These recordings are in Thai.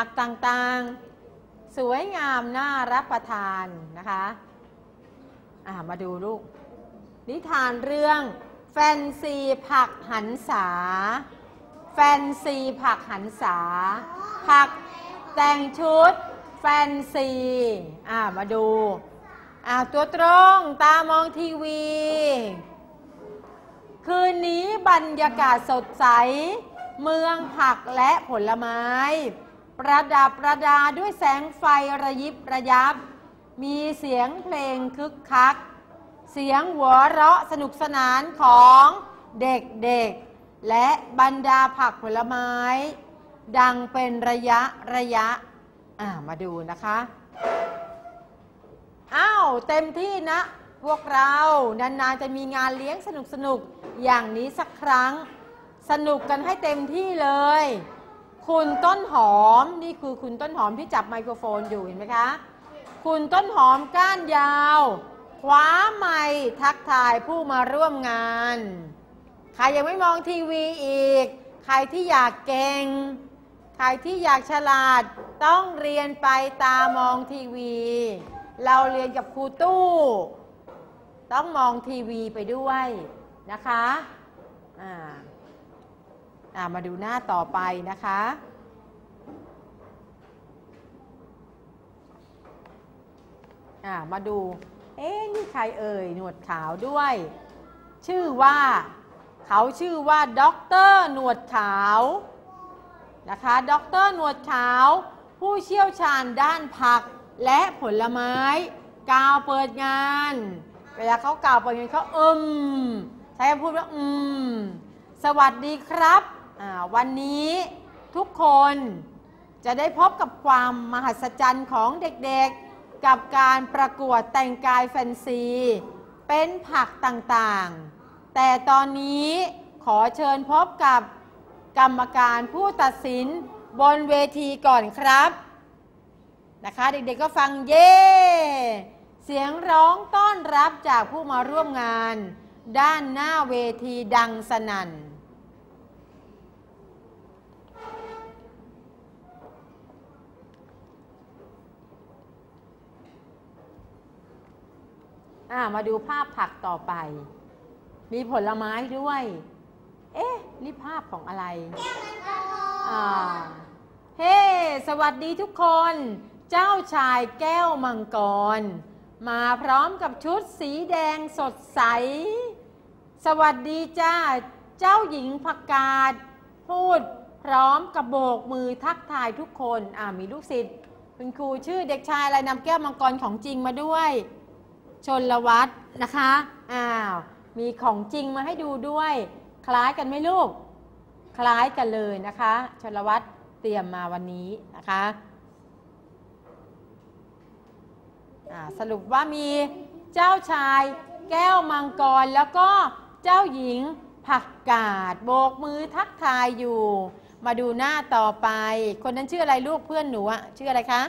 ผักต่างๆ สวยงามน่ารับประทานนะคะามาดูลูก นิทานเรื่องแฟนซีผักหันษา แฟนซีผักหันษา ผักแต่งชุดแฟนซีอ่ามาดูอ่าตัวตรงตามองทีวี คืนนี้บรรยากาศสดใส เมืองผักและผลไม้ ประดับประดาด้วยแสงไฟระยิบระยับ มีเสียงเพลงคึกคัก เสียงหัวเราะสนุกสนานของเด็กๆ และบรรดาผักผลไม้ ดังเป็นระยะระยะ อ่ามาดูนะคะ อ้าว เต็มที่นะ พวกเรานานๆจะมีงานเลี้ยงสนุกๆอย่างนี้สักครั้ง สนุกกันให้เต็มที่เลย คุณต้นหอมนี่คือคุณต้นหอมที่จับไมโครโฟนอยู่เห็นไหมคะ คุณต้นหอมก้านยาว คว้าไม้ทักทายผู้มาร่วมงาน ใครยังไม่มองทีวีอีก ใครที่อยากเก่ง ใครที่อยากฉลาดต้องเรียนไปตามองทีวี เราเรียนกับครูตู้ ต้องมองทีวีไปด้วยนะคะ อ่า มาดูหน้าต่อไปนะคะ มาดู เอ๊ะนี่ใครเอ่ย หนวดขาวด้วย ชื่อว่า เขาชื่อว่าด็อกเตอร์หนวดขาวนะคะด็อกเตอร์หนวดขาว ผู้เชี่ยวชาญด้านผักและผลไม้ กาวเปิดงาน เวลาเขากาวเปิดงานเขาอืมใช้คำพูดว่าอืม สวัสดีครับ วันนี้ทุกคนจะได้พบกับความมหัศจรรย์ของเด็กๆ กับการประกวดแต่งกายแฟนซี เป็นผักต่างๆ แต่ตอนนี้ขอเชิญพบกับกรรมการผู้ตัดสินบนเวทีก่อนครับ นะคะ เด็กๆก็ฟังเย่เสียงร้องต้อนรับจากผู้มาร่วมงาน ด้านหน้าเวทีดังสนั่น มาดูภาพผักต่อไป มีผลไม้ด้วย เอ๊ะ นี่ภาพของอะไรอ่าเฮ้ สวัสดีทุกคน เจ้าชายแก้วมังกร มาพร้อมกับชุดสีแดงสดใส สวัสดีจ้า เจ้าหญิงผักกาด พูดพร้อมกับโบกมือทักทายทุกคน อ่ามีลูกศิษย์คุณครูชื่อเด็กชายอะไรนำแก้วมังกรของจริงมาด้วย ชนละวัฒน์นะคะ อ้าว มีของจริงมาให้ดูด้วย คล้ายกันไหมลูก คล้ายกันเลยนะคะ ชนละวัฒน์เตรียมมาวันนี้นะคะสรุปว่ามีเจ้าชาย แก้วมังกรแล้วก็เจ้าหญิงผักกาดโบกมือทักทายอยู่ มาดูหน้าต่อไป คนนั้นชื่ออะไรลูกเพื่อนหนูอะชื่ออะไรคะ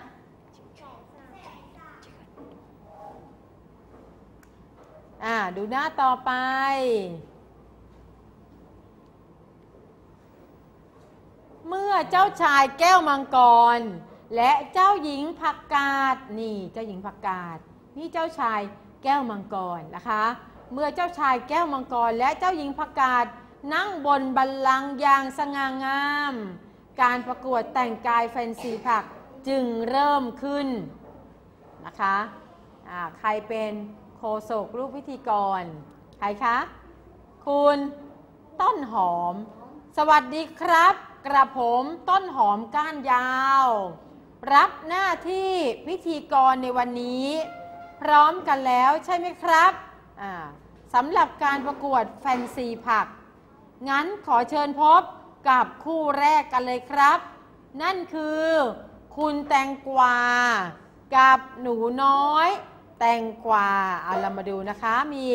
อ่าดูหน้าต่อไป เมื่อเจ้าชายแก้วมังกร และเจ้าหญิงผักกาดนี่เจ้าหญิงผักกาดนี่เจ้าชายแก้วมังกรนะคะ เมื่อเจ้าชายแก้วมังกร และเจ้าหญิงผักกาดนั่งบนบัลลังก์อย่างสง่างาม การประกวดแต่งกายแฟนซีผักจึงเริ่มขึ้นนะคะอ่าใครเป็น โคศกรูปพิธีกร ใครคะ คุณต้นหอม สวัสดีครับ กระผมต้นหอมก้านยาว รับหน้าที่พิธีกรในวันนี้ พร้อมกันแล้วใช่ไหมครับสำหรับการประกวดแฟนซีผัก งั้นขอเชิญพบกับคู่แรกกันเลยครับ นั่นคือ คุณแตงกวา กับหนูน้อย แตงกวาเอาเรามาดูนะคะ มี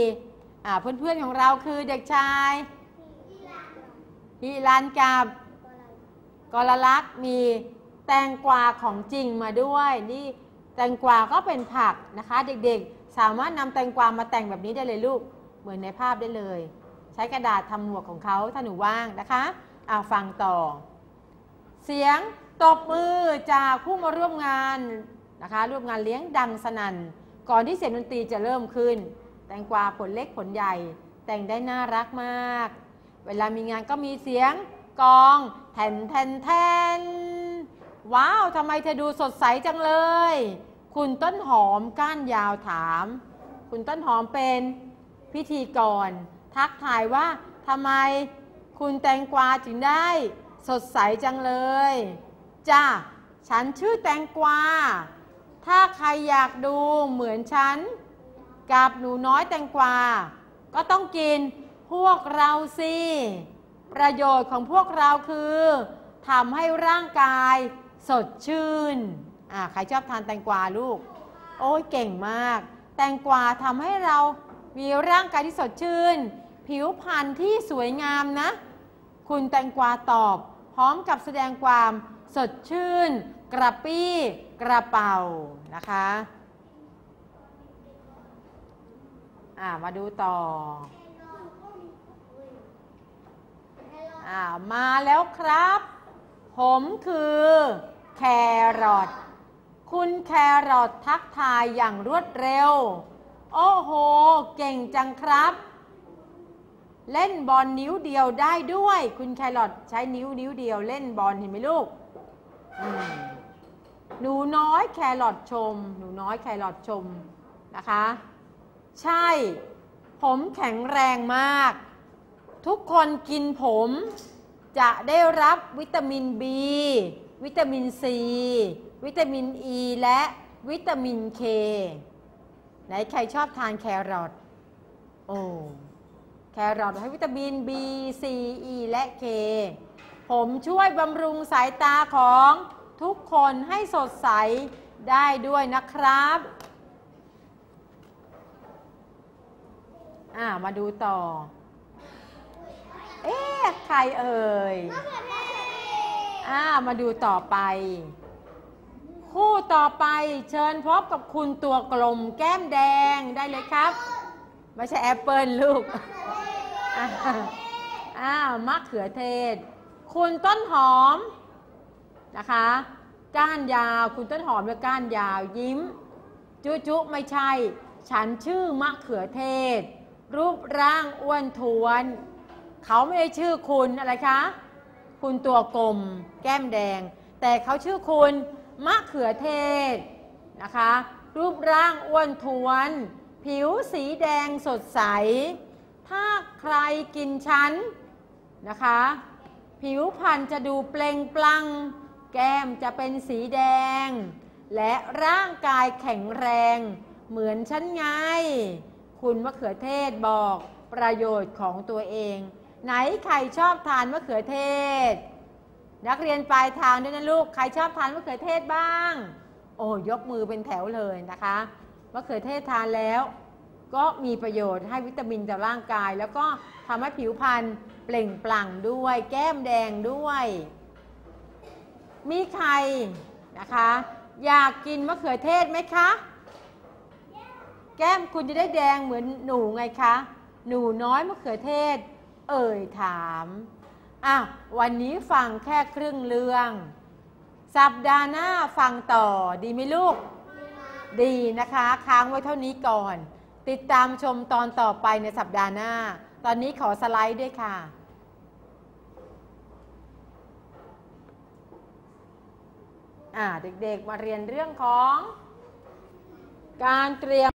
เพื่อนๆของเราคือเด็กชายฮิรันกับกรลักษ์มีแตงกวาของจริงมาด้วยนี่แตงกวาก็เป็นผักนะคะ เด็กๆ สามารถนำแตงกวามาแต่งแบบนี้ได้เลยลูกเหมือนในภาพได้เลย ใช้กระดาษทำหมวกของเขาถ้าหนูว่างนะคะอ่าฟังต่อ เสียงตบมือจากผู้มาร่วมงานนะคะ ร่วมงานเลี้ยงดังสนั่น ก่อนที่เสียงดนตรีจะเริ่มขึ้น แตงกวาผลเล็กผลใหญ่ แต่งได้น่ารักมาก เวลามีงานก็มีเสียงกองแทนแทนแทนว้าวทำไมเธอดูสดใสจังเลย คุณต้นหอมก้านยาวถาม คุณต้นหอมเป็นพิธีกร ทักทายว่าทำไมคุณแตงกวาถึงได้สดใสจังเลย จ้า ฉันชื่อแตงกวา ถ้าใครอยากดูเหมือนฉัน กับหนูน้อยแตงกวา ก็ต้องกินพวกเราสิ ประโยชน์ของพวกเราคือทำให้ร่างกายสดชื่น อ่าใครชอบทานแตงกวาลูก โอ้ยเก่งมาก แตงกวาทำให้เรามีร่างกายที่สดชื่น ผิวพรรณที่สวยงามนะ คุณแตงกวาตอบ พร้อมกับแสดงความ สดชื่น กระปี้กระเป๋านะคะอ่ามาดูต่ออ่ามาแล้วครับ ผมคือแครอทคุณแครอททักทายอย่างรวดเร็ว โอ้โห เก่งจังครับ เล่นบอลนิ้วเดียวได้ด้วย คุณแครอทใช้นิ้วนิ้วเดียวเล่นบอลเห็นไหมลูก หนูน้อยแครอทชม หนูน้อยแครอทชมนะคะ ใช่ ผมแข็งแรงมาก ทุกคนกินผม จะได้รับวิตามิน B วิตามิน C วิตามิน E และวิตามิน K ไหนใครชอบทานแครอทโอ้แครอทให้วิตามิน B C E และ K ผมช่วยบำรุงสายตาของทุกคนให้สดใสได้ด้วยนะครับอ่ามาดูต่อ เอ๊ะใครเอ่ยอ่ามาดูต่อไป คู่ต่อไปเชิญพบกับคุณตัวกลมแก้มแดงได้เลยครับ ไม่ใช่แอปเปิลลูกอ่าอ้าวมะเขือเทศ คุณต้นหอมนะคะก้านยาวคุณต้นหอมและก้านยาวยิ้ม จุจุไม่ใช่ ฉันชื่อมะเขือเทศ รูปร่างอ้วนท้วน เขาไม่ได้ชื่อคุณอะไรคะ คุณตัวกลม แก้มแดง แต่เขาชื่อคุณมะเขือเทศนะคะ รูปร่างอ้วนท้วน ผิวสีแดงสดใส ถ้าใครกินฉันนะคะ ผิวพรรณจะดูเปล่งปลังแก้มจะเป็นสีแดง และร่างกายแข็งแรง เหมือนฉันไง คุณมะเขือเทศบอกประโยชน์ของตัวเอง ไหนใครชอบทานมะเขือเทศ นักเรียนปลายทางด้วยนะลูก ใครชอบทานมะเขือเทศบ้าง โอ้ยกมือเป็นแถวเลยนะคะมะเขือเทศทานแล้ว ก็มีประโยชน์ให้วิตามินต่อร่างกาย แล้วก็ทำให้ผิวพรรณ เปล่งปลั่งด้วย แก้มแดงด้วย มีใครนะคะ อยากกินมะเขือเทศไหมคะ แก้มคุณจะได้แดงเหมือนหนูไงคะ หนูน้อยมะเขือเทศ เอ่ยถามอะวันนี้ฟังแค่ครึ่งเรื่อง สัปดาห์หน้าฟังต่อดีไหมลูก ดีนะคะ ค้างไว้เท่านี้ก่อน ติดตามชมตอนต่อไปในสัปดาห์หน้า ตอนนี้ขอสไลด์ด้วยค่ะอ่าเด็กๆมาเรียนเรื่องของ การเตรียม